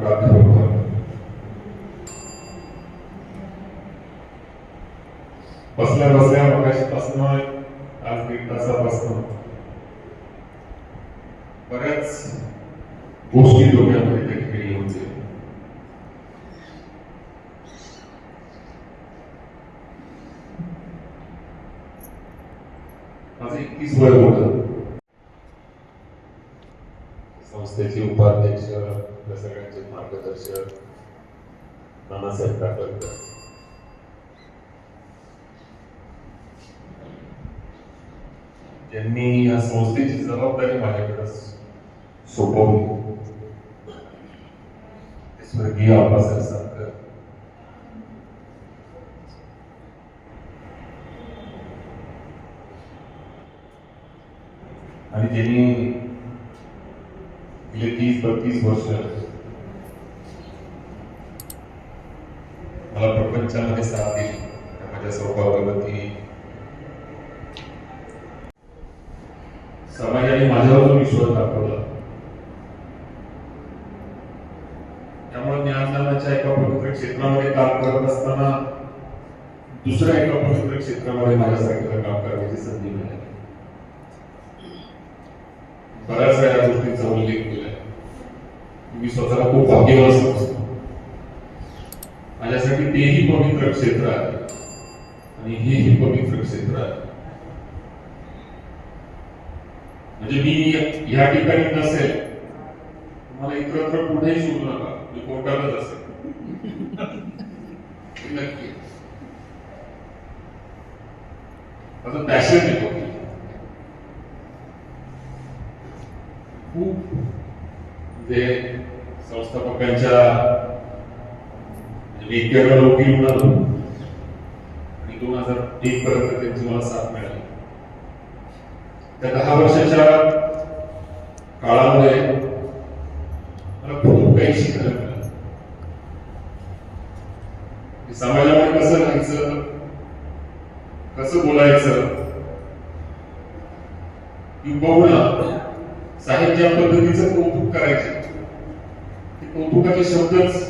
प्रार्थना बसल्या बसल्या मगाशीपासून आज दीड तासापासून बऱ्याच गोष्टी डोक्यामध्ये देखील होते माझं एकतीस वय होतं. संस्थेचे उपाध्यक्ष आपल्या सगळ्यांचे मार्गदर्शक नानासाहेब काटोलकर. ज्यांनी या संस्थेची जबाबदारी माझ्याकडे सोपवली. स्वर्गीय आबासाहेब सारखं आणि ज्यांनी गेले तीस बत्तीस वर्ष. मला प्रपंचामध्ये साथ दिली. माझ्या सौभाग्यवती समाजाने माझ्यावर विश्वास दाखवला. त्यामुळे ज्ञानदानाच्या एका पवित्र क्षेत्रामध्ये काम करत असताना दुसऱ्या एका पवित्र क्षेत्रामध्ये माझ्यासारख्याला काम करण्याची संधी मिळाली. बऱ्याच वेळा गोष्टींचा उल्लेख केलाय मी स्वतःला खूप भाग्यवान समजतो. माझ्यासाठी तेही पवित्र क्षेत्र आहे. आणि हेही पवित्र क्षेत्र आहे. म्हणजे मी या ठिकाणी नसेल मला इतरत्र कुठेही शोधू नका. मी कोर्टालाच असेल. नक्की आहे. पॅशन येतो खूप जे संस्थापकांच्या वेगवेगळ्या लोक येऊन आलो आणि दोन हजार एक पर्यंत त्यांची मला साथ मिळाली. त्या दहा वर्षाच्या काळामध्ये मला खूप काही शिकायला मिळालं. समाजामध्ये कसं राहायचं कसं बोलायचं? किंबहुना साहित्य पद्धतीचं कौतुक करायचे ते कौतुकाचे शब्दच